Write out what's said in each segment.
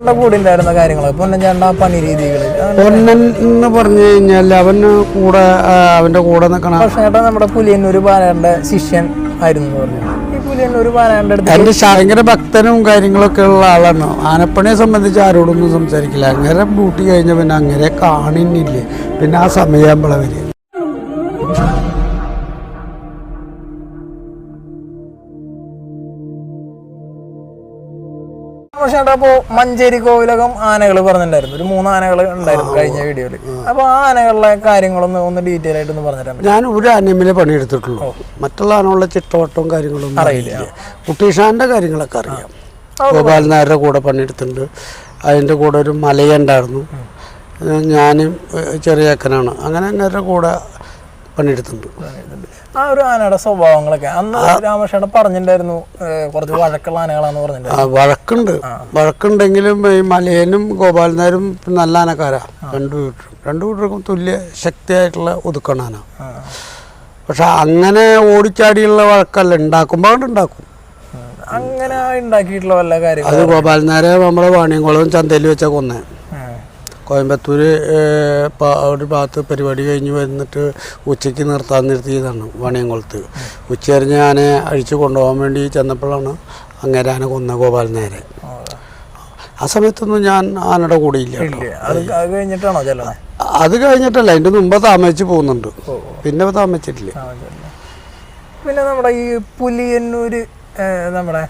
കൂടെ ഉണ്ടായിരുന്ന കാര്യങ്ങൾ പൊന്നൻ ചേട്ടന്റെ പണി രീതികൾ പൊന്നൻ എന്ന് പറഞ്ഞു കഴിഞ്ഞാൽ അവന് കൂടെ അവന്റെ കൂടെ നിൽക്കണം പക്ഷേ നമ്മുടെ പുലിയന്നൂർ ശിഷ്യൻ ആയിരുന്നു പറഞ്ഞു. ഈ പുലിയന്നൂർ അടുത്ത് എന്റെ ഭയങ്കര ഭക്തനും കാര്യങ്ങളൊക്കെ ഉള്ള ആളാണ്. ആനപ്പണിയെ സംബന്ധിച്ച് ആരോടൊന്നും സംസാരിക്കില്ല. അങ്ങനെ ഡ്യൂട്ടി കഴിഞ്ഞ പിന്നെ അങ്ങനെ കാണുന്നില്ലേ. പിന്നെ ആ സമയമാകുമ്പോഴേ വരിക ചേട്ടാ അപ്പോ മഞ്ചേരി കോവിലകം ആനകൾ പറഞ്ഞിട്ടുണ്ടായിരുന്നു. ഒരു മൂന്ന് ആനകൾ ഉണ്ടായിരുന്നു കഴിഞ്ഞ വീഡിയോയിൽ അപ്പൊ ആ ആനകളിലെ കാര്യങ്ങളൊന്ന് ഒന്ന് ഡീറ്റെയിൽ ആയിട്ട് ഒന്ന് പറഞ്ഞുതരാൻ പറ്റും ഞാൻ ഒരു ആനമിലെ പണിയെടുത്തിട്ടുള്ളൂ. മറ്റുള്ള ആനകളുടെ ചിട്ടവട്ടവും കാര്യങ്ങളൊന്നും അറിയില്ല. കുട്ടീഷാന്റെ കാര്യങ്ങളൊക്കെ അറിയാം. ഗോപാൽ നായരുടെ കൂടെ പണിയെടുത്തിട്ടുണ്ട്. അതിന്റെ കൂടെ ഒരു മലയുണ്ടായിരുന്നു. ഞാനും ചെറിയ അക്കനാണ്. അങ്ങനെ അങ്ങേരുടെ കൂടെ പണിയെടുത്തിട്ടുണ്ട്. ആ ഒരു ആനയുടെ സ്വഭാവങ്ങളൊക്കെ. അന്ന് രാമകൃഷ്ണ പറഞ്ഞിട്ടുണ്ടായിരുന്നു കുറച്ച് വഴക്കുള്ള ആനകളാന്ന് പറഞ്ഞിട്ടുണ്ട് വഴക്കുണ്ട്. വഴക്കുണ്ടെങ്കിലും ഈ മലയനും ഗോപാലനാരും നല്ല ആനക്കാരാ. രണ്ടു വീട്ടിലും. രണ്ടു വീട്ടിലും തുല്യ ശക്തിയായിട്ടുള്ള ഒതുക്കണ ആന. പക്ഷെ അങ്ങനെ ഓടിച്ചാടിയുള്ള വഴക്കല്ല. ഉണ്ടാക്കുമ്പോൾ ഉണ്ടാക്കും. അങ്ങനെ ഉണ്ടാക്കിയിട്ടുള്ള വല്ല കാര്യം അത് ഗോപാലനാരെ നമ്മുടെ നമ്മളെ വാണിയംകുളവും ചന്തയിൽ വെച്ചാൽ കൊന്നേ. കോയമ്പത്തൂർ ഒരു ഭാഗത്ത് പരിപാടി കഴിഞ്ഞ് വന്നിട്ട് ഉച്ചയ്ക്ക് നിർത്താൻ നിർത്തിയതാണ് വണിയംകുളത്ത്. ഉച്ചയറിഞ്ഞ് ആനെ അഴിച്ച് കൊണ്ടുപോകാൻ വേണ്ടി ചെന്നപ്പോഴാണ് അങ്ങനെ ആന കൊന്ന ഗോപാൽ നേരെ ആ സമയത്തൊന്നും ഞാൻ ആനയുടെ കൂടെ ഇല്ല അത് കഴിഞ്ഞിട്ടാണോ അത് കഴിഞ്ഞിട്ടല്ല അതിന്റെ മുമ്പ് താമസിച്ച് പോകുന്നുണ്ട്. പിന്നെ താമസിച്ചിട്ടില്ല. പിന്നെ നമ്മുടെ ഈ പുലിയന്നൂര് നമ്മുടെ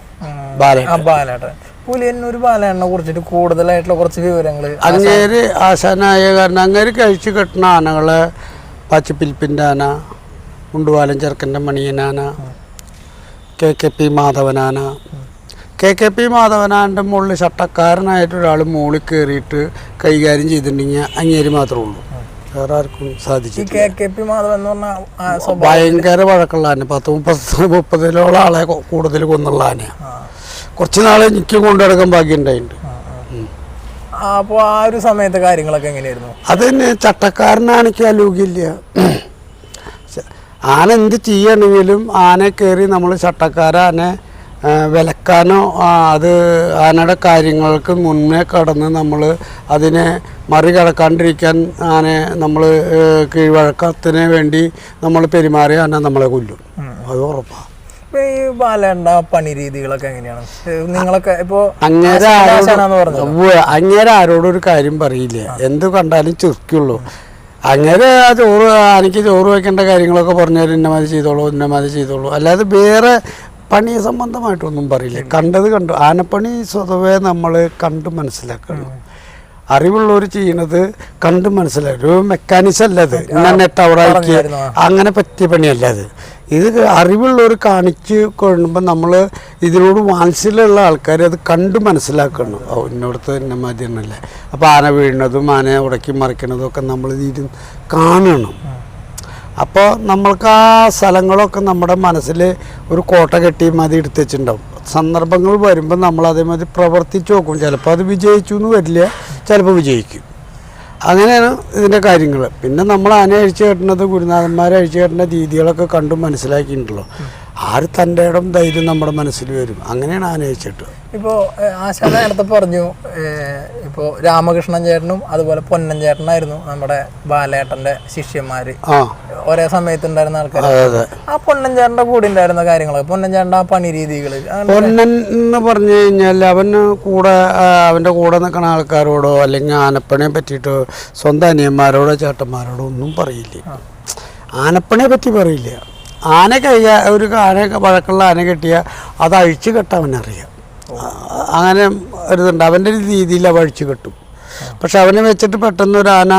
ബാലേട്ടൻ. പുലിയന്നൂർ ബാലേട്ടനെ കുറിച്ചിട്ട് കൂടുതലായിട്ടുള്ള കുറച്ച് വിവരങ്ങൾ അങ്ങേര് ആശാനായ കാരണം അങ്ങേര് കഴിച്ചു കെട്ടുന്ന ആനകൾ പച്ചപ്പിൽപ്പിന്റെ ആന ഉണ്ടുവാലൻ ചെറുക്കന്റെ മണിയനാന കെ കെ പി മാധവനാന കെ കെ പി മാധവനാന്റെ മുകളിൽ ചട്ടക്കാരനായിട്ട് ഒരാൾ മുകളിൽ കയറിയിട്ട് കൈകാര്യം ചെയ്തിട്ടുണ്ടെങ്കിൽ അങ്ങേര് മാത്രമേ ഉള്ളൂ. വേറെ ആർക്കും സാധിച്ചു ഭയങ്കര വഴക്കുള്ള ആന. പത്ത് മുപ്പത് മുപ്പതിലോളം ആളെ കൂടുതൽ കൊന്നുള്ള ആനയാണ് കുറച്ച് നാൾ എനിക്ക് കൊണ്ടുനടക്കാൻ ഭാഗ്യമുണ്ടായിട്ടുണ്ട്. അപ്പോൾ ആ. ഒരു സമയത്തെ കാര്യങ്ങളൊക്കെ എങ്ങനെയായിരുന്നു? അത് തന്നെ ചട്ടക്കാരനാണെങ്കിൽ അലൂകില്ല ആന എന്ത് ചെയ്യണമെങ്കിലും ആനെ കയറി നമ്മൾ ചട്ടക്കാര ആനെ ആ, വിലക്കാനോ അത് ആനയുടെ കാര്യങ്ങൾക്ക് മുന്നേ കടന്ന് നമ്മൾ അതിനെ മറികടക്കാണ്ടിരിക്കാൻ ആനെ നമ്മൾ കീഴ്വഴക്കത്തിന് വേണ്ടി നമ്മൾ പെരുമാറിയ ആന നമ്മളെ കൊല്ലും. അത് ഉറപ്പാണ് ഇപ്പൊ ഈ ബാലേട്ടന്റെ ആ പണി രീതികളൊക്കെ എങ്ങനെയാണ്? ഏഹ്, നിങ്ങളൊക്കെ ഇപ്പോ അങ്ങേരെ ആശാനാന്ന് പറഞ്ഞു ആരോട് ഒരു കാര്യം പറയില്ല. എന്ത് കണ്ടാലും ചുരുക്കുള്ളൂ അങ്ങനെ ആ ചോറ് എനിക്ക് ചോറ് വയ്ക്കേണ്ട കാര്യങ്ങളൊക്കെ പറഞ്ഞാൽ ഇന്നമാതിരി ചെയ്തോളൂ ഇന്നമാതിരി ചെയ്തോളൂ. അല്ലാതെ വേറെ പണി സംബന്ധമായിട്ടൊന്നും പറയില്ല. കണ്ടത് കണ്ടു. ആനപ്പണി സ്വതവേ നമ്മൾ കണ്ട് മനസ്സിലാക്കണം. അറിവുള്ളവർ ചെയ്യണത് കണ്ട് മനസ്സിലാക്കും ഒരു മെക്കാനിസം അല്ല അത് ടവറാക്കി. അങ്ങനെ പറ്റിയ പണിയല്ല അത്. ഇത് അറിവുള്ളവർ കാണിച്ച് കൊണ്ടുമ്പോൾ നമ്മൾ ഇതിനോട് വാത്സല്യമുള്ള ആൾക്കാർ അത് കണ്ട് മനസ്സിലാക്കണം. ഓ ഇന്നോടത്ത് എന്നെ മതിയെന്നല്ലേ അപ്പോൾ ആന വീഴുന്നതും ആന ഉടക്കി മറിക്കണതും ഒക്കെ നമ്മൾ ഇതിൽ കാണണം. അപ്പോൾ നമ്മൾക്ക് ആ സ്ഥലങ്ങളൊക്കെ നമ്മുടെ മനസ്സിൽ ഒരു കോട്ട കെട്ടി മതി എടുത്ത് വെച്ചിട്ടുണ്ടാവും. സന്ദർഭങ്ങൾ വരുമ്പോൾ നമ്മൾ അതേമാതിരി പ്രവർത്തിച്ച് നോക്കും. ചിലപ്പോൾ അത് വിജയിച്ചു എന്ന് വരില്ല ചിലപ്പോൾ വിജയിക്കും. അങ്ങനെയാണ് ഇതിന്റെ കാര്യങ്ങൾ. പിന്നെ നമ്മൾ ആന അഴിച്ചു കെട്ടുന്നത് ഗുരുനാഥന്മാരെ അഴിച്ചു കെട്ടുന്ന രീതികളൊക്കെ കണ്ടും മനസ്സിലാക്കിയിട്ടുണ്ടല്ലോ. ആര് തന്റെ ഇടം ധൈര്യം നമ്മുടെ മനസ്സിൽ വരും? അങ്ങനെയാണ് ആലോചിച്ചിട്ട്. ഇപ്പോൾ ആശാൻ നേരത്തെ പറഞ്ഞു ഇപ്പോൾ ഇപ്പോ രാമകൃഷ്ണൻ ചേട്ടനും അതുപോലെ പൊന്നൻ ചേട്ടനായിരുന്നു നമ്മുടെ ബാലേട്ടന്റെ ശിഷ്യന്മാര്. ആ. ഒരേ സമയത്ത് ഉണ്ടായിരുന്ന ആൾക്കാർ ആ പൊന്നൻ ചേട്ടന്റെ കൂടെ ഉണ്ടായിരുന്ന കാര്യങ്ങൾ പൊന്നൻ ചേട്ടന്റെ ആ പണി രീതികൾ പൊന്നൻ എന്ന് പറഞ്ഞു കഴിഞ്ഞാൽ അവന് കൂടെ അവന്റെ കൂടെ നിൽക്കുന്ന ആൾക്കാരോടോ അല്ലെങ്കിൽ ആനപ്പണിയെ പറ്റിയിട്ടോ സ്വന്തം അനിയന്മാരോടോ ചേട്ടന്മാരോടോ ഒന്നും പറയില്ല. ആനപ്പണിയെ പറ്റി പറയില്ല. ആന കഴിയ ഒരു ആന വഴക്കുള്ള ആന കെട്ടിയാൽ അത് അഴിച്ചു കെട്ടാൻ അവനറിയാം അങ്ങനെ ഒരിതുണ്ട് അവന്റെ ഒരു രീതിയിൽ അവ അഴിച്ചു കെട്ടും. പക്ഷെ അവനെ വെച്ചിട്ട് പെട്ടെന്ന് ഒരു ആന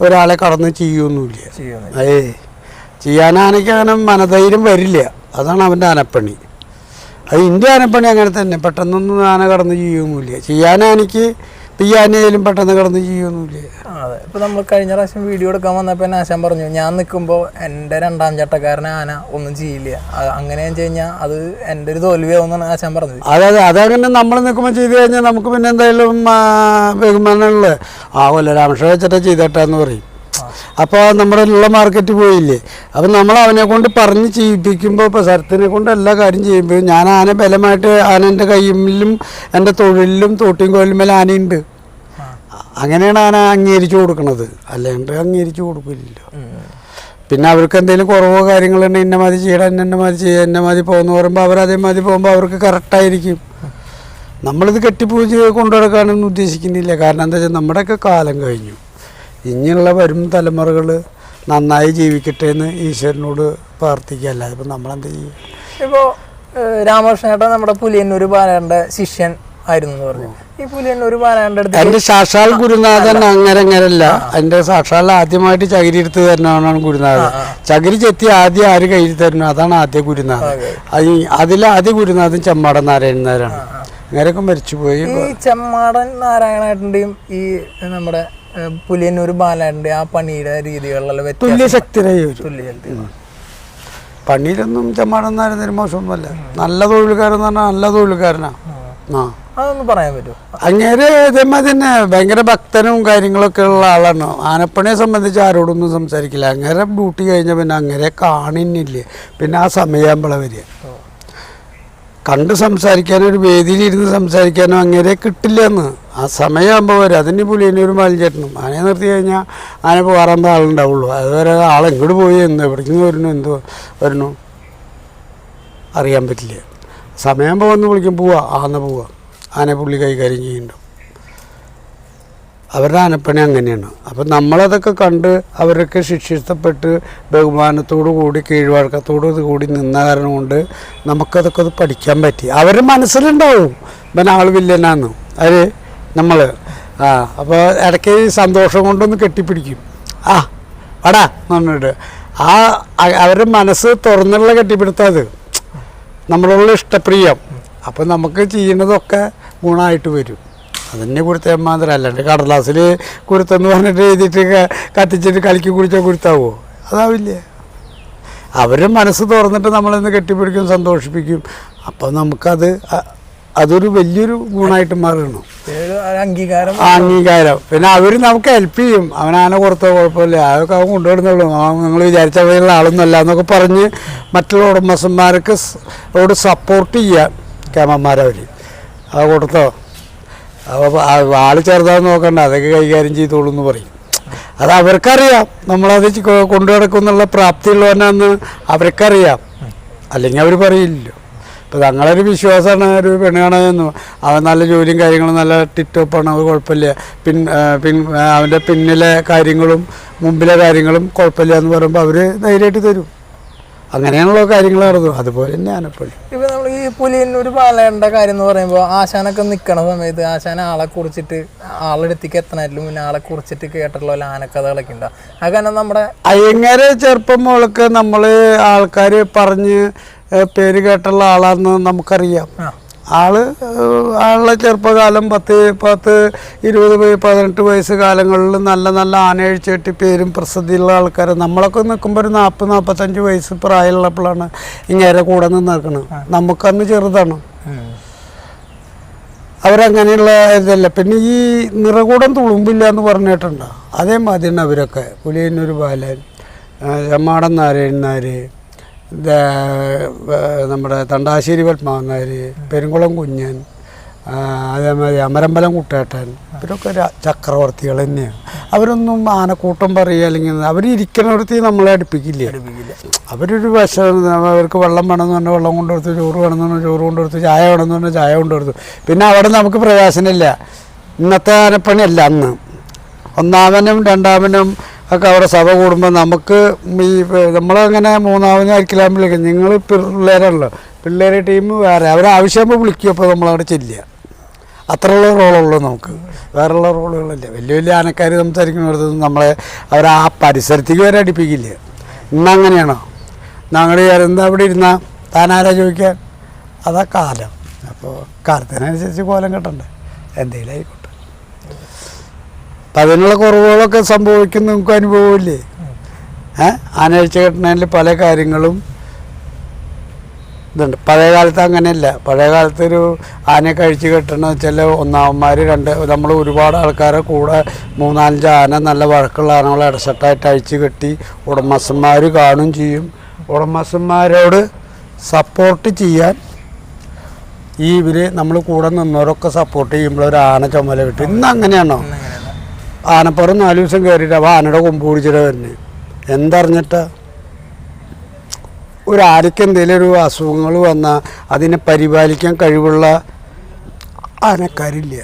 ഒരാളെ കടന്ന് ചെയ്യൊന്നുമില്ല ഏ ചെയ്യാനാനയ്ക്ക് അങ്ങനെ മനധൈര്യം വരില്ല. അതാണ് അവന്റെ ആനപ്പണി. അത് ഇന്ത്യ ആനപ്പണി അങ്ങനെ തന്നെ. പെട്ടെന്നൊന്നും ആന കടന്ന് ചെയ്യൊന്നുമില്ല ചെയ്യാനാനയ്ക്ക് ഈ ആനയിലും പെട്ടെന്ന് കിടന്ന് ചെയ്യൊന്നുമില്ല അതെ. ഇപ്പൊ നമ്മൾ കഴിഞ്ഞ പ്രാവശ്യം വീഡിയോ എടുക്കാൻ വന്നപ്പോൾ ആശാൻ പറഞ്ഞു ഞാൻ നിൽക്കുമ്പോൾ എന്റെ രണ്ടാം ചട്ടക്കാരനെ ആന ഒന്നും ചെയ്യില്ല. അങ്ങനെ വെച്ച് കഴിഞ്ഞാൽ അത് എന്റെ ഒരു തോൽവിയാവുന്നാണ് ആശാൻ പറഞ്ഞത്. അതായത് അതങ്ങനെ നമ്മൾ നിൽക്കുമ്പോൾ ചെയ്തു കഴിഞ്ഞാൽ നമുക്ക് പിന്നെ എന്തായാലും ബഹുമാനമുള്ള ആ രാമകൃഷ്ണ വെച്ചിട്ട് ചെയ്തേട്ടാന്ന് പറയും. അപ്പോൾ നമ്മുടെ ഉള്ള മാർക്കറ്റ് പോയില്ലേ. അപ്പം നമ്മൾ അവനെ കൊണ്ട് പറഞ്ഞ് ചെയ്യിപ്പിക്കുമ്പോൾ ഇപ്പോൾ ശരത്തിനെ കൊണ്ട് എല്ലാ കാര്യം ചെയ്യുമ്പോൾ ഞാൻ ആന ബലമായിട്ട് ആന എന്റെ കയ്യിലും എന്റെ തൊഴിലിലും തോട്ടിയും കോലിന്മേൽ ആനയുണ്ട്. അങ്ങനെയാണ് ആന അംഗീകരിച്ചു കൊടുക്കുന്നത് അല്ലാണ്ട് അംഗീകരിച്ചു കൊടുക്കില്ലല്ലോ. പിന്നെ അവർക്ക് എന്തെങ്കിലും കുറവോ കാര്യങ്ങളുണ്ടെങ്കിൽ ഇന്ന മാതിരി ചെയ്യണം ഇന്ന മാതിരി ചെയ്യുക ഇന്ന മാതിരി പോകുന്നു പറയുമ്പോൾ അവർ അതേമാതിരി പോകുമ്പോൾ അവർക്ക് കറക്റ്റായിരിക്കും നമ്മളിത് കെട്ടിപ്പൂജ കൊണ്ടു നടക്കാനൊന്നും ഉദ്ദേശിക്കുന്നില്ല. കാരണം എന്താ വെച്ചാൽ നമ്മുടെയൊക്കെ കാലം കഴിഞ്ഞു. ഇനിയുള്ള വരും തലമുറകൾ നന്നായി ജീവിക്കട്ടെ എന്ന് ഈശ്വരനോട് പ്രാർത്ഥിക്കുക. അല്ലാതെ ഇപ്പം നമ്മളെന്ത് ചെയ്യും? ഇപ്പോൾ രാമകൃഷ്ണേട്ടൻ നമ്മുടെ പുലിയന്നൂർ ബാലന്റെ ശിഷ്യൻ ആയിരുന്നു എന്ന് പറഞ്ഞു. ഈ പുലിയന്നൂർ ബാലന്റെ അടുത്ത് എന്റെ സാക്ഷാൽ ഗുരുനാഥൻ അങ്ങനെ അങ്ങനല്ല. എന്റെ സാക്ഷാൽ ആദ്യമായിട്ട് ചകിരി എടുത്ത് തരുന്നവനാണ് ഗുരുനാഥൻ. ചകിരി ചെത്തി ആദ്യം ആര് കയ്യിൽ തരുന്നു? അതാണ് ആദ്യ ഗുരുനാഥൻ. അത്. അതിൽ ആദ്യ ഗുരുനാഥൻ ചെമ്മാടൻ നാരായണൻ നായരാണ്. അങ്ങനെയൊക്കെ മരിച്ചുപോയി. ഈ ചെമ്മാടൻ നാരായണേട്ടന്റെയും ഈ നമ്മുടെ പുലിയന്നൂർ ബാലന്റെ ആ പണിയുടെ രീതികളിലുള്ള വ്യത്യാസം. തുല്യ ശക്തരായി വരും. തുല്യ പണിയിലൊന്നും ചെമ്മാടൻ മോശമൊന്നുമല്ല. നല്ല തൊഴിലുകാരൻ പറഞ്ഞാൽ നല്ല തൊഴിലുകാരനാ ആ. അതൊന്ന് പറയാൻ പറ്റുമോ അങ്ങേര് ഇതേമാതിരി തന്നെ ഭയങ്കര ഭക്തനും കാര്യങ്ങളൊക്കെ ഉള്ള ആളാണ്. ആനപ്പണിയെ സംബന്ധിച്ച് ആരോടൊന്നും സംസാരിക്കില്ല. അങ്ങേരെ ഡ്യൂട്ടി കഴിഞ്ഞ പിന്നെ അങ്ങേരെ കാണിന്നില്ലേ. പിന്നെ ആ സമയമാകുമ്പോഴാണ് വരിക. കണ്ട് സംസാരിക്കാനോ ഒരു വേദിയിലിരുന്ന് സംസാരിക്കാനോ അങ്ങനെ കിട്ടില്ല എന്ന്. ആ സമയമാകുമ്പോൾ വരും അതിന് പുലിയനെ ഒരു മാലിഞ്ചേട്ടനും ആനയെ നിർത്തി കഴിഞ്ഞാൽ ആന പോകാറാകുമ്പോൾ ആളുണ്ടാവുള്ളൂ. അതുവരെ ആളെങ്ങോട്ട് പോയി എന്ത് എവിടേക്ക് വരുന്നു എന്തോ വരുന്നു അറിയാൻ പറ്റില്ല. സമയം പോകുന്ന വിളിക്കും പോവാ ആന്ന് പോവാ. ആന പുള്ളി കൈകാര്യം ചെയ്യുന്നുണ്ടോ അവരുടെ ആനപ്പണി അങ്ങനെയാണ്. അപ്പം നമ്മളതൊക്കെ കണ്ട് അവരൊക്കെ ശിക്ഷിക്കപ്പെട്ട് ബഹുമാനത്തോടു കൂടി കീഴ്വഴക്കത്തോടു കൂടി നിന്ന കാരണം കൊണ്ട് നമുക്കതൊക്കെ അത് പഠിക്കാൻ പറ്റി. അവരുടെ മനസ്സിലുണ്ടാവും ഇവൻ ആൾ വില്ലനാന്ന്. അത് നമ്മൾ ആ അപ്പോൾ ഇടയ്ക്ക് സന്തോഷം കൊണ്ടൊന്ന് കെട്ടിപ്പിടിക്കും. ആ വടാ എന്ന് ആ അവരുടെ മനസ്സ് തുറന്നുള്ള കെട്ടിപ്പിടുത്തം അത്. നമ്മളോടുള്ള ഇഷ്ടപ്രിയം. അപ്പം നമുക്ക് ചെയ്യുന്നതൊക്കെ ഗുണമായിട്ട് വരും. അതന്നെ കുരുത്തേ മാത്രം അല്ലാണ്ട് കടലാസിൽ കുരുത്തെന്ന് പറഞ്ഞിട്ട് എഴുതിയിട്ട് കത്തിച്ചിട്ട് കളിക്ക് കുടിച്ചാൽ കുരുത്താവോ? അതാവില്ലേ? അവരുടെ മനസ്സ് തുറന്നിട്ട് നമ്മളെന്ന് കെട്ടിപ്പിടിക്കും സന്തോഷിപ്പിക്കും. അപ്പം നമുക്കത് അതൊരു വലിയൊരു ഗുണമായിട്ട് മാറണം അംഗീകാരം? അംഗീകാരം. പിന്നെ അവർ നമുക്ക് ഹെൽപ്പ് ചെയ്യും. അവനാനെ കൊടുത്ത കുഴപ്പമില്ല. അതൊക്കെ അവൻ കൊണ്ടുവരുന്നുള്ളൂ. നിങ്ങൾ വിചാരിച്ച പോലെയുള്ള ആളൊന്നും അല്ല എന്നൊക്കെ പറഞ്ഞ് മറ്റുള്ള ഉടമസ്ഥന്മാർക്ക് സപ്പോർട്ട് ചെയ്യാം. ക്യാമന്മാരവർ അത് കൊടുത്തോ? അപ്പോൾ ആൾ ചെറുതാന്ന് നോക്കണ്ട അതൊക്കെ കൈകാര്യം ചെയ്തോളൂ എന്ന് പറയും. അത് അവർക്കറിയാം. നമ്മളത് കൊണ്ടു നടക്കുന്നുള്ള പ്രാപ്തിയുള്ളവനാന്ന് അവർക്കറിയാം. അല്ലെങ്കിൽ അവർ പറയില്ലല്ലോ. ഇപ്പം തങ്ങളൊരു വിശ്വാസമാണ് ഒരു പെണ്ണ് കാണാതെന്നു അവൻ നല്ല ജോലിയും കാര്യങ്ങളും നല്ല ടിറ്റോപ്പാണ് അത് കുഴപ്പമില്ല. പിൻ പിൻ അവന്റെ പിന്നിലെ കാര്യങ്ങളും മുമ്പിലെ കാര്യങ്ങളും കുഴപ്പമില്ല എന്ന് പറയുമ്പോൾ അവർ ധൈര്യമായിട്ട് തരും. അങ്ങനെയാണല്ലോ കാര്യങ്ങൾ നടന്നു അതുപോലെ തന്നെയാണ് എപ്പോഴും ഇപ്പൊ നമ്മൾ ഈ പുലിയൻ ഒരു പാലയുടെ കാര്യം എന്ന് പറയുമ്പോൾ ആശാനൊക്കെ നിൽക്കണ സമയത്ത് ആശാന ആളെ കുറിച്ചിട്ട് ആളെടുത്തേക്ക് എത്തണതിലും പിന്നെ ആളെ കുറിച്ചിട്ട് കേട്ടിട്ടുള്ള ആനക്കഥകളൊക്കെ ഉണ്ടാവും അത് കാരണം നമ്മുടെ അയ്യങ്ങാര് ചെറുപ്പം മുതലൊക്കെ നമ്മൾ ആൾക്കാർ പറഞ്ഞ് പേര് കേട്ടുള്ള ആളാന്ന് നമുക്കറിയാം. ആൾ ആളുടെ ചെറുപ്പകാലം പത്ത് പത്ത് ഇരുപത് വയസ്സ് പതിനെട്ട് വയസ്സ് കാലങ്ങളിൽ നല്ല നല്ല ആനയഴിച്ചേട്ടി പേരും പ്രസിദ്ധിയുള്ള ആൾക്കാർ നമ്മളൊക്കെ നിൽക്കുമ്പോൾ ഒരു നാൽപ്പത് നാൽപ്പത്തഞ്ച് വയസ്സ് പ്രായമുള്ളപ്പോഴാണ് ഇങ്ങനെ കൂടെ നിന്ന് നിൽക്കുന്നത് നമുക്കന്ന് ചെറുതാണ്. അവരങ്ങനെയുള്ള ഇതല്ല. പിന്നെ ഈ നിറകൂടം തുളുമ്പില്ല എന്ന് പറഞ്ഞിട്ടുണ്ടോ. അതേമാതിരി അവരൊക്കെ. പുലിയന്നൂർ ബാലൻ രമാടൻ ചെമ്മാടൻ നാരായണൻ നായർ നമ്മുടെ തണ്ടാശ്ശേരി പത്മാവന്നാർ പെരുങ്കുളം കുഞ്ഞൻ അതേമാതിരി അമരമ്പലം കുട്ടേട്ടൻ ഇവരൊക്കെ ഒരു ചക്രവർത്തികൾ തന്നെയാണ്. അവരൊന്നും ആനക്കൂട്ടം പറയുക അല്ലെങ്കിൽ അവർ ഇരിക്കണവർത്തി നമ്മളെ അടുപ്പിക്കില്ല. അവരൊരു വശം അവർക്ക് വെള്ളം വേണമെന്ന് പറഞ്ഞാൽ വെള്ളം കൊണ്ടുകൊടുത്തു ചോറ് വേണമെന്ന് പറഞ്ഞാൽ ചോറ് കൊണ്ടുകൊടുത്തു ചായ വേണമെന്ന് പറഞ്ഞാൽ ചായ കൊണ്ടുകൊടുത്തു. പിന്നെ അവിടെ നമുക്ക് പ്രയാസനില്ല ഇന്നത്തെ ആനപ്പണിയല്ല അന്ന്. ഒന്നാമനും രണ്ടാമനും ഒക്കെ അവിടെ സഭ കൂടുമ്പോൾ നമുക്ക് ഈ നമ്മളങ്ങനെ മൂന്നാമനും ആയിരിക്കില്ലാൻ വിളിക്കും നിങ്ങൾ പിള്ളേരല്ലോ പിള്ളേരെ ടീം വേറെ. അവരാവശ്യമാകുമ്പോൾ വിളിക്കും അപ്പോൾ നമ്മളവിടെ ചെല്ലുക. അത്രയുള്ള റോളുള്ളൂ നമുക്ക്. വേറെയുള്ള റോളുകളില്ല വലിയ വലിയ ആനക്കാർ സംസാരിക്കുന്നിടത്തൊന്നും നമ്മളെ അവർ ആ പരിസരത്തേക്ക് വരെ അടിപ്പിക്കില്ല. ഇന്നങ്ങനെയാണോ ഞങ്ങൾ എന്താ അവിടെ ഇരുന്ന? താനാരാ ചോദിക്കാൻ അതാ കാലം. അപ്പോൾ കാലത്തിനനുസരിച്ച് കോലം കെട്ടണ്ടേ. എന്തെങ്കിലും ആയിക്കോട്ടെ. അതിനുള്ള കുറവുകളൊക്കെ സംഭവിക്കുന്ന നമുക്ക് അനുഭവമില്ലേ? ഏഹ് പല കാര്യങ്ങളും ഇതുണ്ട്. പഴയ കാലത്ത് അങ്ങനെയല്ല. പഴയ കാലത്ത് ഒരു ആനയെ കഴിച്ച് കെട്ടണമെന്ന് വെച്ചാൽ ഒന്നാമന്മാർ രണ്ട് നമ്മൾ ഒരുപാട് ആൾക്കാരെ കൂടെ മൂന്നാലഞ്ച് ആന നല്ല വഴക്കുള്ള ആനകളെ ഇടസെട്ടായിട്ട് അഴിച്ചു കെട്ടി ഉടമസ്ഥന്മാർ കാണും ചെയ്യും. ഉടമസ്ഥന്മാരോട് സപ്പോർട്ട് ചെയ്യാൻ ഈ ഇവർ നമ്മൾ കൂടെ നിന്നവരൊക്കെ സപ്പോർട്ട് ചെയ്യുമ്പോൾ ഒരു ആന ചുമല കിട്ടും ഇന്ന് അങ്ങനെയാണോ? ആനപ്പുറം നാല് ദിവസം കയറിയിട്ട് അപ്പോൾ ആനയുടെ കൊമ്പ് പിടിച്ചിട്ട് വരുന്നത് എന്തറിഞ്ഞിട്ടാ? ഒരു ആനയ്ക്ക് എന്തെങ്കിലും ഒരു അസുഖങ്ങൾ വന്നാൽ അതിനെ പരിപാലിക്കാൻ കഴിവുള്ള ആനക്കാരില്ല.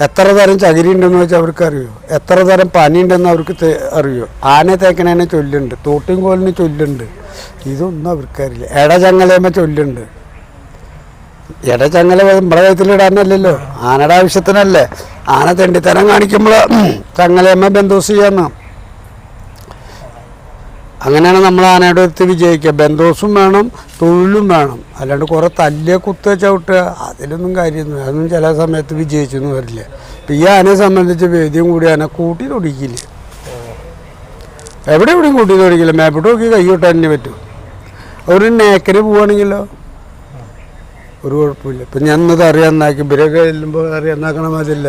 എത്ര തരം ചകിരി ഉണ്ടെന്ന് വെച്ചാൽ അവർക്ക് അറിയോ എത്ര തരം പനി ഉണ്ടെന്ന് അവർക്ക് അറിയോ? ആന തേക്കണേനെ ചൊല്ലുണ്ട് തോട്ടിയും കോലിന് ചൊല്ലുണ്ട്. ഇതൊന്നും അവർക്കറിയില്ല. എടചങ്ങലേമ്മ ചൊല്ലുണ്ട്. ഇടചങ്ങല നമ്മുടെ കഴുത്തിലിടാനല്ലല്ലോ. ആനയുടെ ആവശ്യത്തിനല്ലേ. ആന തെണ്ടിത്തരം കാണിക്കുമ്പോൾ ചങ്ങലയമ്മ ബന്ധോസ് ചെയ്യാന്ന്. അങ്ങനെയാണ് നമ്മൾ ആനയുടെ അടുത്ത് വിജയിക്കുക. ബന്ധോസും വേണം തൊഴിലും വേണം. അല്ലാണ്ട് കുറേ തല്ലിയ കുത്ത ചവിട്ടുക അതിലൊന്നും കാര്യമൊന്നും അതൊന്നും ചില സമയത്ത് വിജയിച്ചൊന്നും വരില്ല. ഇപ്പം ഈ ആനയെ സംബന്ധിച്ച് വേദ്യം കൂടി ആന കൂട്ടി തൊടിക്കില്ല എവിടെ എവിടെയും കൂട്ടി തൊടിക്കില്ല മേപ്പോട്ട് നോക്കി കൈ കൊട്ടാൻ പറ്റും. ഒരു നേക്കര് പോവുകയാണെങ്കിലോ ഒരു കുഴപ്പമില്ല. ഇപ്പം ഞാൻ ഇന്ന് തറി നന്നാക്കി ഇവരൊക്കെ ചെല്ലുമ്പോൾ തറി നന്നാക്കണ മതില്ല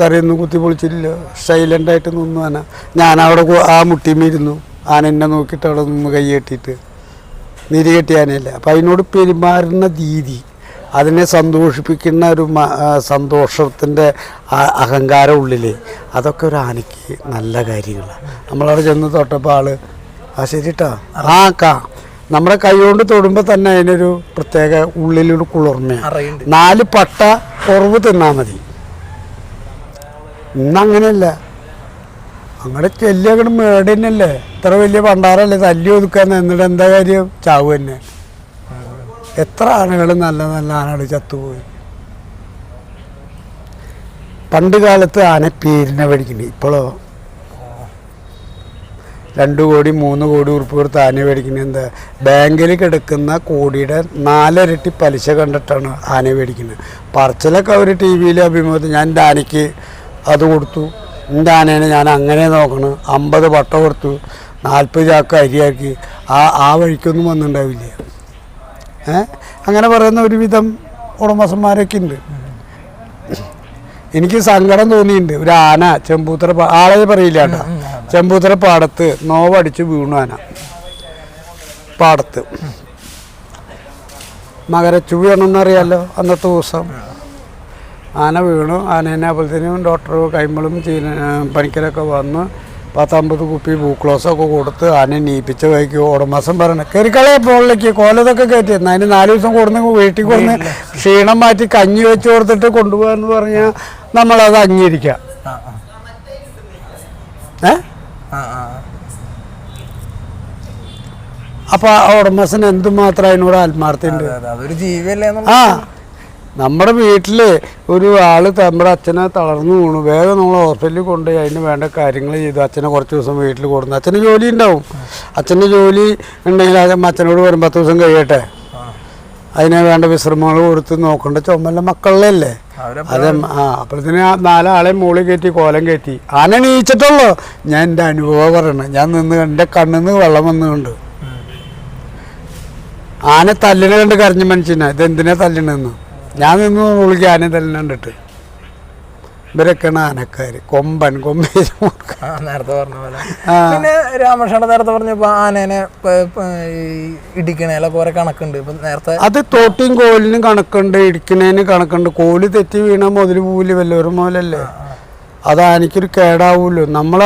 തറിയൊന്നും കുത്തി പൊളിച്ചില്ല സൈലന്റായിട്ട് നിന്നു ആന ഞാനവിടെ ആ മുട്ടിമിരുന്നു ആന എന്നെ നോക്കിയിട്ട് അവിടെ നിന്ന് കൈ കെട്ടിയിട്ട്. നിരി കെട്ടിയ ആനയല്ല. അപ്പം അതിനോട് പെരുമാറുന്ന രീതി അതിനെ സന്തോഷിപ്പിക്കുന്ന ഒരു സന്തോഷത്തിന്റെ അഹങ്കാരം ഉള്ളിൽ അതൊക്കെ ഒരു ആനയ്ക്ക് നല്ല കാര്യങ്ങളാണ് നമ്മളവിടെ ചെന്ന് തൊട്ടപ്പോൾ ആൾ ആ ശരി കേട്ടോ ആ കാ. നമ്മുടെ കൈ കൊണ്ട് തൊടുമ്പോൾ തന്നെ അതിനൊരു പ്രത്യേക ഉള്ളിലൊരു കുളിർമയാണ് നാല് പട്ട കുറവ് തിന്നാൽ മതി. ഇന്നങ്ങനെയല്ല അങ്ങടെ ചെല്ലി അങ്ങോട്ട് മേടന്നല്ലേ? ഇത്ര വലിയ പണ്ടാരല്ലേ തല്ലി ഒതുക്കാൻ എന്നിട്ട് എന്താ കാര്യം? ചാവ് തന്നെ. എത്ര ആനകൾ നല്ല നല്ല ആനകൾ ചത്തുപോയി. പണ്ട് കാലത്ത് ആന പേരിനെ പഠിക്കണ്ടേ ഇപ്പോഴോ? രണ്ട് കോടി മൂന്ന് കോടി ഉറുപ്പ് കൊടുത്ത് ആന മേടിക്കുന്നത് എന്താ? ബാങ്കിൽ കിടക്കുന്ന കോടിയുടെ നാലരട്ടി പലിശ കണ്ടിട്ടാണ് ആന മേടിക്കുന്നത്. പറച്ചിലൊക്കെ അവർ ടി വിയിൽ അഭിമുഖത്ത് ഞാൻ എന്റെ ആനയ്ക്ക് അത് കൊടുത്തു. എന്റെ ആനേനെ ഞാൻ അങ്ങനെ നോക്കണം. അമ്പത് പട്ട കൊടുത്തു. നാൽപ്പത് ചാക്ക് അരിയാക്കി. ആ ആ വഴിക്കൊന്നും വന്നിട്ടുണ്ടാവില്ല ഏ? അങ്ങനെ പറയുന്ന ഒരുവിധം ഉടമസ്ഥന്മാരൊക്കെ ഉണ്ട്. എനിക്ക് സങ്കടം തോന്നിയിട്ടുണ്ട്. ഒരു ആന ചെമ്പൂത്ര ആളെ പറയില്ല കേട്ടോ. ചെമ്പൂത്തറ പാടത്ത് നോവടിച്ച് വീണു ആന. പാടത്ത്. മകരച്ചുവിയാണെന്നറിയാലോ അന്നത്തെ ദിവസം. ആന വീണു. ആനേനെ അപ്പോഴത്തേനും ഡോക്ടർ കൈമ്പളും ചീന പനിക്കലൊക്കെ വന്ന് പത്തമ്പത് കുപ്പി ബൂക്ലോസൊക്കെ കൊടുത്ത് ആന നീപ്പിച്ച വഴിക്ക് ഓടമാസം പറയണം കയറിക്കളയെ പോളിലേക്ക്. കോലതൊക്കെ കയറ്റി. അതിന് നാല് ദിവസം കൊടുന്ന് വീട്ടിൽ കൊടുന്ന് ക്ഷീണം മാറ്റി കഞ്ഞി വെച്ച് കൊടുത്തിട്ട് കൊണ്ടുപോകാന്ന് പറഞ്ഞാൽ നമ്മളത് അംഗീകരിക്കാം. ആ ഏ ആ. ഉടമസ്ഥന് എന്തുമാത്രം അതിനോട് ആത്മാർത്ഥമുണ്ട് അതെ, അതെ. അതൊരു ജീവിയല്ലേ ആ. നമ്മുടെ വീട്ടിൽ ഒരു ആൾ നമ്മുടെ അച്ഛനെ തളർന്നു വീണു. വേഗം നമ്മൾ ഹോസ്പിറ്റലിൽ കൊണ്ടുപോയി അതിന് വേണ്ട കാര്യങ്ങൾ ചെയ്തു. അച്ഛനെ കുറച്ച് ദിവസം വീട്ടിൽ കൊടുന്നു. അച്ഛന് ജോലി ഉണ്ടാവും. അച്ഛന്റെ ജോലി ഉണ്ടെങ്കിൽ അച്ഛനോട് വരും. പത്ത് ദിവസം കഴിയട്ടെ. അതിനെ വേണ്ട വിശ്രമങ്ങൾ കൊടുത്ത് നോക്കേണ്ട ചുമല്ല മക്കളിലല്ലേ അതെ ആ അപ്പോഴത്തേന് ആ നാലാളെ മുകളിൽ കയറ്റി കോലം കയറ്റി. ആന നീച്ചിട്ടുള്ളൂ. ഞാൻ എന്റെ അനുഭവം പറയണം. ഞാൻ നിന്ന് എന്റെ കണ്ണിന്ന് വെള്ളം വന്നുകൊണ്ട്. ആന തല്ലിനെ കണ്ട് കരഞ്ഞ മനുഷ്യനാ. ഇതെന്തിനാ തല്ലിണെന്ന്? ഞാൻ നിന്ന് മുകളിലേക്ക് ആന തല്ലിനെ കണ്ടിട്ട്. ഇവരൊക്കെയാണ് ആനക്കാര് കൊമ്പൻ കൊമ്പേരി ആ, നേരത്തെ പറഞ്ഞ പോലെ. പിന്നെ രാമകൃഷ്ണൻ നേരത്തെ പറഞ്ഞപ്പോ ആനേനെ ഇടിക്കണേലൊക്കെ ഓരോ കണക്കുണ്ട്. ഇപ്പൊ നേരത്തെ അത് തോട്ടിയും കോലിനും കണക്കുണ്ട്. ഇടിക്കണേന് കണക്കുണ്ട്. കോൽ തെറ്റി വീണ മുതൽ പൂൽ വല്ലവരും മുതലല്ലേ? അത് ആനയ്ക്കൊരു കേടാവൂല്ലോ നമ്മൾ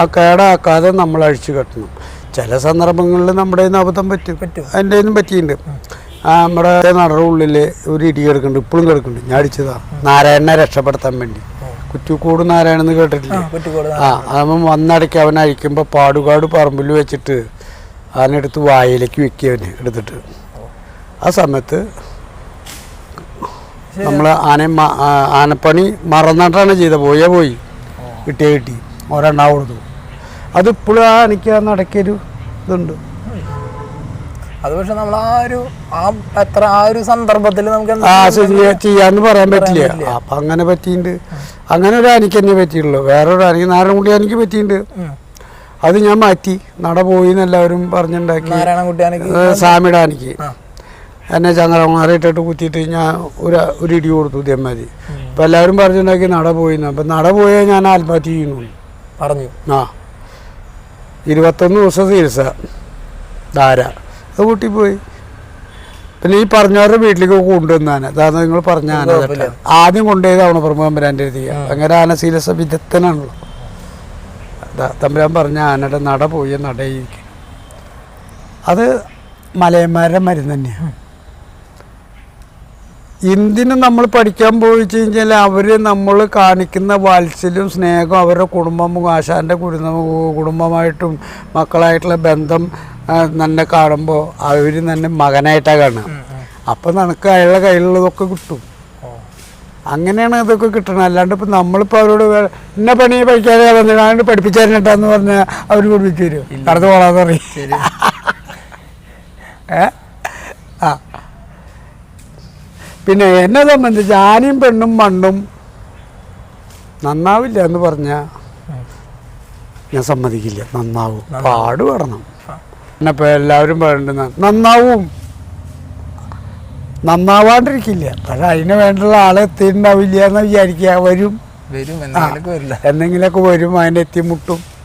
ആ കേടാക്കാതെ നമ്മൾ അഴിച്ചു കെട്ടണം. ചില സന്ദർഭങ്ങളിൽ നമ്മുടെ അബദ്ധം പറ്റും. പറ്റും. എന്റെ നിന്നും പറ്റിയിട്ടുണ്ട്. നമ്മുടെ നടറുള്ളിൽ ഒരു ഇടി കിടക്കുന്നുണ്ട്. ഇപ്പോഴും കിടക്കുന്നുണ്ട്. ഞാൻ അടിച്ചതാണ് നാരായണനെ രക്ഷപ്പെടുത്താൻ വേണ്ടി. കുറ്റിക്കൂട് നാരായണെന്ന് കേട്ടിട്ടില്ലേ? ആ അവൻ വന്നടയ്ക്ക് അവൻ അഴിക്കുമ്പോൾ പാടുകാട് പറമ്പിൽ വെച്ചിട്ട് അതിനെടുത്ത് വായിലേക്ക് വെക്കുക അവന് എടുത്തിട്ട്. ആ സമയത്ത് നമ്മൾ ആന ആനപ്പണി മറന്നിട്ടാണ് ചെയ്തത്. പോയേ പോയി. കിട്ടിയേ കിട്ടി. ഒരെണ്ണ കൊടുത്തു അതിപ്പോഴും ആ എനിക്ക് ആ നടക്കൊരു ഇതുണ്ട്. അത് പക്ഷെ നമ്മൾ ആ ഒരു ആ എത്ര ആ ഒരു സന്ദർഭത്തിൽ നമുക്ക് എന്താ ആ ശരി ചെയ്യാന്ന് പറയാൻ പറ്റില്ല. അപ്പൊ അങ്ങനെ പറ്റിയിട്ടുണ്ട് അങ്ങനെ ഒരു അനിക്ക് തന്നെ പറ്റിയുള്ളൂ വേറെ ഒരു അനിക്ക് നാരായണകുട്ടി അനിക്ക് പറ്റിയിട്ടുണ്ട് അത് ഞാൻ മാറ്റി. നട പോയി എന്നെല്ലാവരും പറഞ്ഞുണ്ടാക്കി. സാമിയുടെ അനിക്ക് എന്നെ ചങ്ങരമാരെ ഇട്ടിട്ട് കുത്തിയിട്ട് ഞാൻ ഒരു ഒരു ഇടി കൊടുത്തു ഇതേമാതിരി. അപ്പം എല്ലാവരും പറഞ്ഞുണ്ടാക്കി നട പോയിന്ന്. അപ്പം നട പോയാൽ ഞാൻ ആത്മഹത്യ ചെയ്യുന്നു പറഞ്ഞു. ആ. ഇരുപത്തൊന്ന് ദിവസം ചികിത്സ. ധാര. അത് കൂട്ടി പോയി പിന്നെ ഈ പറഞ്ഞവരുടെ വീട്ടിലേക്ക് കൊണ്ടുവന്നാണ് അതാണ് നിങ്ങൾ പറഞ്ഞ ആന ആദ്യം കൊണ്ടുപോയത് അവണ പ്രമുഖമ്പരാന്റെ എഴുതിയ അങ്ങനെ ആന ശീലസ വിദഗ്ധനാണല്ലോ തമ്പുരാൻ പറഞ്ഞ ആനയുടെ നട പോയി നടയിരിക്കും അത് മലയന്മാരുടെ മരുന്ന് തന്നെയാണ് എന്തിനു നമ്മൾ പഠിക്കാൻ പോയി കഴിഞ്ഞാൽ അവർ നമ്മൾ കാണിക്കുന്ന വാത്സല്യം സ്നേഹം അവരുടെ കുടുംബം ആശാന്റെ കുടുംബ കുടുംബമായിട്ടും മക്കളായിട്ടുള്ള ബന്ധം തന്നെ കാണുമ്പോൾ അവർ തന്നെ മകനായിട്ടാണ് കാണുക. അപ്പം നമുക്ക് അയാളുടെ കയ്യിലുള്ളതൊക്കെ കിട്ടും. അങ്ങനെയാണ് ഇതൊക്കെ കിട്ടണം അല്ലാണ്ട് ഇപ്പം നമ്മളിപ്പോൾ അവരോട് ഇന്ന പണി പഠിക്കാതെ വന്നിട്ട് പഠിപ്പിച്ചു തരണ്ടാന്ന് പറഞ്ഞാൽ അവർ പഠിപ്പിച്ചു തരും. കടന്നു പോകാന്ന് പറയും. ഏ? ആ. പിന്നെ എന്നെ സംബന്ധിച്ച് ആനയും പെണ്ണും മണ്ണും നന്നാവില്ല എന്ന് പറഞ്ഞാൽ ഞാൻ സമ്മതിക്കില്ല. നന്നാവും. പാട് പെടണം എന്നപ്പോൾ എല്ലാവരും പറയുന്നത് നന്നാവും. നന്നാവാണ്ടിരിക്കില്ല. പക്ഷെ അതിന് വേണ്ടുള്ള ആളെ എത്തിയിട്ടുണ്ടാവില്ല എന്ന് വിചാരിക്കുക വരും. വരും. എന്തെങ്കിലുമൊക്കെ വരും. അതിന്റെ എത്തിമുട്ടും.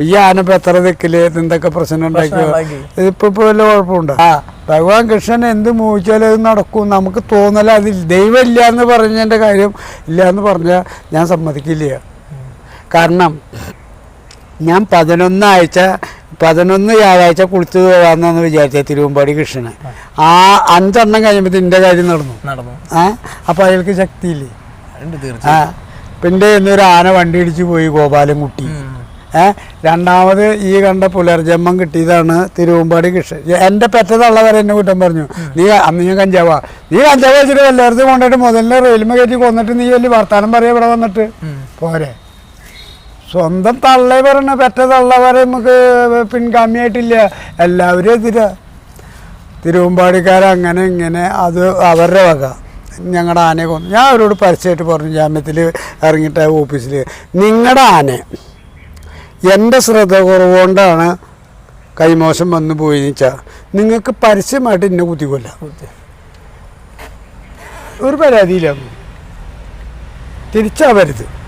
ഈ ആനപ്പ് എത്ര ദിക്കിൽ എന്തൊക്കെ പ്രശ്നം ഉണ്ടാക്കിയോ ഉണ്ടാക്കി. ഇതിപ്പോ ഇപ്പൊ വല്ല കുഴപ്പമുണ്ടോ? ആ ഭഗവാൻ കൃഷ്ണൻ എന്ത് മോഹിച്ചാലും അത് നടക്കും. നമുക്ക് തോന്നല അതിൽ ദൈവം ഇല്ല എന്ന് പറഞ്ഞതിന്റെ കാര്യം ഇല്ല എന്ന് പറഞ്ഞാൽ ഞാൻ സമ്മതിക്കില്ല. കാരണം ഞാൻ പതിനൊന്ന് ആഴ്ച പതിനൊന്ന് വ്യാഴാഴ്ച കുളിച്ചു പോകാമെന്നാണ് വിചാരിച്ചത് തിരുവമ്പാടി കൃഷ്ണന്. ആ അഞ്ചെണ്ണം കഴിയുമ്പോൾ ഇതിന്റെ കാര്യം നടന്നു. നടന്നു. ആ അപ്പം അയാൾക്ക് ശക്തിയില്ലേ? ആ പിന്നെ ഇന്നൊരു ആന വണ്ടി ഇടിച്ച് പോയി ഗോപാലൻകുട്ടി. കുട്ടി ഏ രണ്ടാമത് ഈ കണ്ട പുലർജന്മം കിട്ടിയതാണ് തിരുവമ്പാടി കൃഷ്ണൻ. എന്റെ പെറ്റതുള്ളവരെ എന്നെ കുറ്റം പറഞ്ഞു. നീ അന്ന് ഞാൻ കഞ്ചാവാ. നീ കഞ്ചാവ് വെച്ചിട്ട് എല്ലായിടത്തും കൊണ്ടിട്ട് മുതലിനെ റെയിൽമ കയറ്റി കൊന്നിട്ട് നീ വലിയ വർത്താനം പറയാ ഇവിടെ വന്നിട്ട്. പോരെ. സ്വന്തം തള്ളേ പറയണ പെറ്റ തള്ളവരെ നമുക്ക് പിൻഗാമിയായിട്ടില്ല. എല്ലാവരും എതിരാ. തിരുവമ്പാടിക്കാരങ്ങനെ ഇങ്ങനെ അത് അവരുടെ വക. ഞങ്ങളുടെ ആനയെ കൊന്നു. ഞാൻ അവരോട് പരസ്യമായിട്ട് പറഞ്ഞു ജാമ്യത്തിൽ ഇറങ്ങിയിട്ട് ഓഫീസിൽ നിങ്ങളുടെ ആന എന്റെ ശ്രദ്ധ കുറവുകൊണ്ടാണ് കൈമോശം വന്നു പോയി വെച്ചാൽ നിങ്ങൾക്ക് പരസ്യമായിട്ട് എന്നെ കുത്തിക്കൊല്ല. കുത്തി. ഒരു പരാതിയില്ല. തിരിച്ചാവരുത്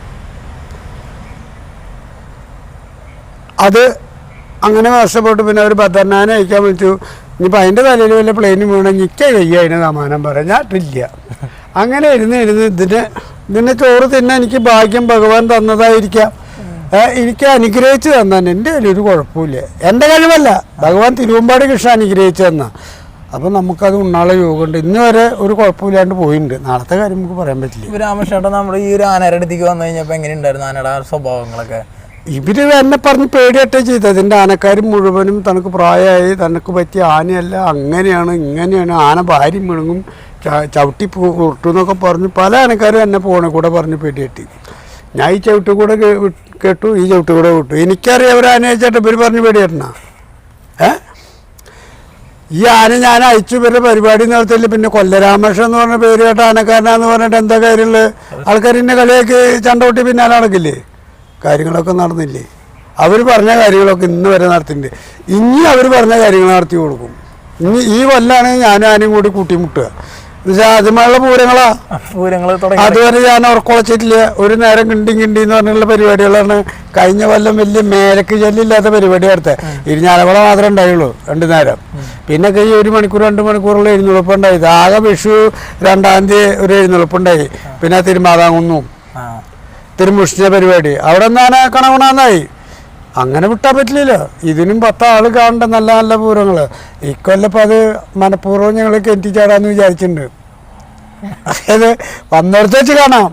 അത് അങ്ങനെ നഷ്ടപ്പെട്ടു. പിന്നെ ഒരു ബദർനാനെ അയക്കാൻ വിളിച്ചു. ഇനിയിപ്പോൾ അതിന്റെ തലയിൽ വല്ല പ്ലെയിന് വീണ ഞിക്ക കഴിയുക സമാനം പറയാം. അങ്ങനെ ഇരുന്ന് ഇരുന്ന് ഇതിന് ഇതിനെ ചോറ് തിന്നെ എനിക്ക് ഭാഗ്യം ഭഗവാൻ തന്നതായിരിക്കാം. എനിക്ക് അനുഗ്രഹിച്ച് തന്നാൻ എന്റെ കയ്യിൽ ഒരു കുഴപ്പമില്ല എന്റെ കഴിവല്ല. ഭഗവാൻ തിരുവമ്പാട് കൃഷ്ണ അനുഗ്രഹിച്ച് തന്ന. അപ്പം നമുക്കത് ഉണ്ണാളെ യോഗമുണ്ട് ഇന്ന് വരെ ഒരു കുഴപ്പമില്ലാണ്ട് പോയിട്ടുണ്ട്. നാളത്തെ കാര്യം നമുക്ക് പറയാൻ പറ്റില്ല. രാമകൃഷ്ണേട്ടൻ നമ്മൾ ഈ ഒരു ആനയുടെ അടുത്തേക്ക് വന്നു കഴിഞ്ഞപ്പോൾ എങ്ങനെയുണ്ടായിരുന്നു ആനയുടെ സ്വഭാവങ്ങളൊക്കെ? ഇവർ എന്നെ പറഞ്ഞ് പേടിയട്ടേ ചെയ്തത്. അതിന്റെ ആനക്കാർ മുഴുവനും തനക്ക് പ്രായമായി തനക്ക് പറ്റിയ ആനയല്ല. അങ്ങനെയാണ് ഇങ്ങനെയാണ്. ആന ഭാര്യ മിണുങ്ങും ചവിട്ടി പൊട്ടു എന്നൊക്കെ പറഞ്ഞ് പല ആനക്കാരും എന്നെ പോണേ കൂടെ പറഞ്ഞ് പേടിയട്ടി ഞാൻ ഈ ചവിട്ടി കൂടെ കേട്ടു ഈ ചവിട്ടി കൂടെ വിട്ടു. എനിക്കറിയാം ഒരു ആനയെ ചേട്ടൻ ഇവർ പറഞ്ഞ് പേടിയട്ടണ ഏ? ഈ ആന ഞാൻ അയച്ചു ഇവരുടെ പരിപാടി നടത്തില്ല. പിന്നെ കൊല്ലരാമകൃഷ്ണൻ എന്ന് പറഞ്ഞ പേര് കേട്ട ആനക്കാരനാന്ന് പറഞ്ഞിട്ട് എന്താ കാര്യമുള്ളത്? ആൾക്കാർ ഇന്നെ കളിയാക്കി ചണ്ടോട്ടി പിന്നാലെ കാര്യങ്ങളൊക്കെ നടന്നില്ലേ? അവർ പറഞ്ഞ കാര്യങ്ങളൊക്കെ ഇന്ന് വരെ നടത്തിയിട്ടുണ്ട്. ഇനി അവർ പറഞ്ഞ കാര്യങ്ങൾ നടത്തി കൊടുക്കും. ഇനി ഈ കൊല്ലാണ് ഞാനും ആനും കൂടി കൂട്ടിമുട്ടുക. എന്നുവെച്ചാൽ ആദ്യമായുള്ള പൂരങ്ങളാ? അതുവരെ ഞാൻ ഉറക്കുളച്ചിട്ടില്ല. ഒരു നേരം കിണ്ടി കിണ്ടി എന്ന് പറഞ്ഞുള്ള പരിപാടികളാണ്. കഴിഞ്ഞ കൊല്ലം വലിയ മേലക്ക് ചെല്ലില്ലാത്ത പരിപാടി നടത്തുക ഇരിഞ്ഞാലക്കുള മാത്രമേ ഉണ്ടായുള്ളൂ രണ്ട് നേരം. പിന്നെ ഈ ഒരു മണിക്കൂർ രണ്ട് മണിക്കൂറുള്ള എഴുന്നള്ളിപ്പ് ഉണ്ടായി. ആകെ വിഷു രണ്ടാം തീയതി ഒരു എഴുന്നള്ളിപ്പ് ഉണ്ടായി. പിന്നെ തിരുമാതാങ്കുന്നും ആ തിരുമുഷിച്ച പരിപാടി. അവിടെ നിന്നാണ് കണവണാന്നായി അങ്ങനെ വിട്ടാൻ പറ്റില്ല ഇതിനും പത്താൾ കാണണ്ട നല്ല നല്ല പൂരങ്ങൾ ഇക്കൊല്ലപ്പോൾ അത് മനഃപൂർവം ഞങ്ങൾ കെറ്റിച്ചാടാന്ന് വിചാരിച്ചിട്ടുണ്ട്. അതായത് വന്നിടത്ത് വെച്ച് കാണാം.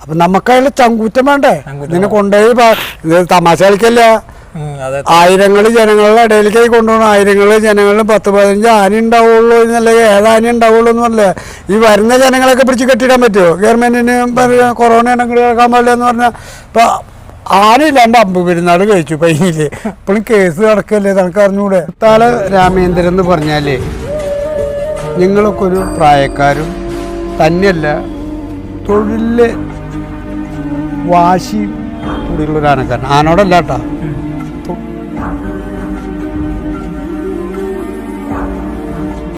അപ്പൊ നമുക്കതിൽ ചങ്കൂറ്റം വേണ്ടേ? ഇതിനെ കൊണ്ടുപോയി തമാശ കളിക്കല്ല. ആയിരങ്ങൾ ജനങ്ങളുടെ ഇടയിലേക്ക് കൊണ്ടുപോകണം. ആയിരങ്ങൾ ജനങ്ങൾ പത്ത് പതിനഞ്ച് ആന ഉണ്ടാവുള്ളൂ എന്നല്ലേ ഏഴ് ഉണ്ടാവുള്ളൂ എന്ന് പറഞ്ഞില്ല ഈ വരുന്ന ജനങ്ങളൊക്കെ പിടിച്ച് കെട്ടിടാൻ പറ്റുമോ? ഗവൺമെന്റിന് കൊറോണ ഇടങ്ങൾ കേൾക്കാൻ പാടില്ല എന്ന് പറഞ്ഞാൽ ഇപ്പൊ ആനയില്ലാണ്ട് അമ്പ് പെരുന്നാൾ കഴിച്ചു പയ്യിൽ ഇപ്പോഴും കേസ് നടക്കല്ലേ തനക്ക് അറിഞ്ഞൂടെ? താല രാമേന്ദ്രൻ എന്ന് പറഞ്ഞാലേ നിങ്ങളൊക്കെ ഒരു പ്രായക്കാരും തന്നെയല്ല തൊഴിലിൽ വാശി കൂടിയുള്ള ഒരു ആനക്കാരൻ ആനോടല്ല കേട്ടോ